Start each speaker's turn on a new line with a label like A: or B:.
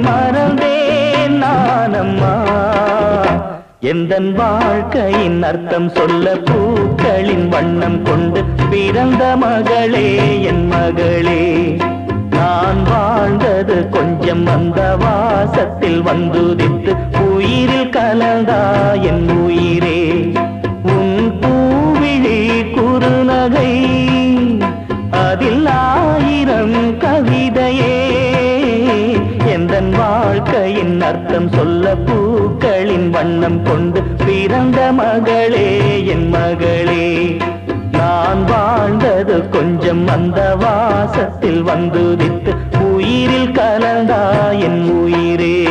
A: மறந்தேன் நானம்மா. எந்த வாழ்க்கையின் அர்த்தம் சொல்ல பூக்களின் வண்ணம் கொண்டு பிறந்த மகளே என் மகளே. நான் வாழ்ந்தது கொஞ்சம் அந்த வாசத்தில் வந்துதித்து உயிரில் கலந்தா என் வாழ்க்கையின் அர்த்தம் சொல்ல பூக்களின் வண்ணம் கொண்டு பிறந்த மகளே என் மகளே. நான் வாழ்ந்தது கொஞ்சம் அந்த வாசத்தில் வந்துதித்து உயிரில் கலந்தா என் உயிரே.